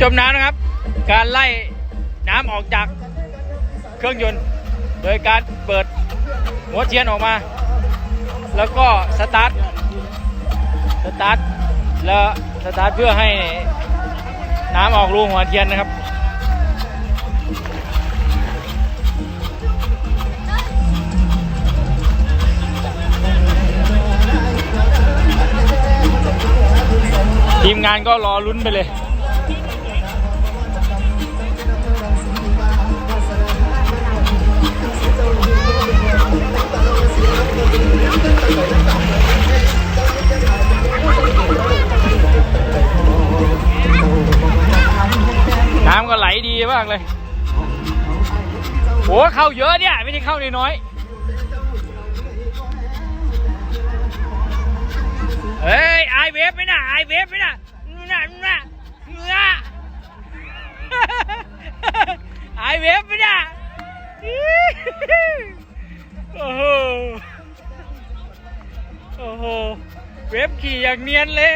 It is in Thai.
จมน้ำนะครับ การไล่น้ำออกจากเครื่องยนต์ โดยการเปิดหัวเทียนออกมา แล้วก็สตาร์ทสตาร์ทแล้วสตาร์ทเพื่อให้น้ำออกรูหัวเทียนนะครับ ทีมงานก็รอลุ้นไปเลย น้ำก็ไหลดีมากเลยโอ้เข้าเยอะเนี่ย ไม่ใช่เข้าน้อยเฮ้ยไอเวฟไหมน่ะไอเวฟไหมน่ะนู่นน่ะนู่นน่ะนู่นน่ะไอเวฟไหมน่ะโอ้โหโอ้โหเวฟขี่อย่างเนียนเลย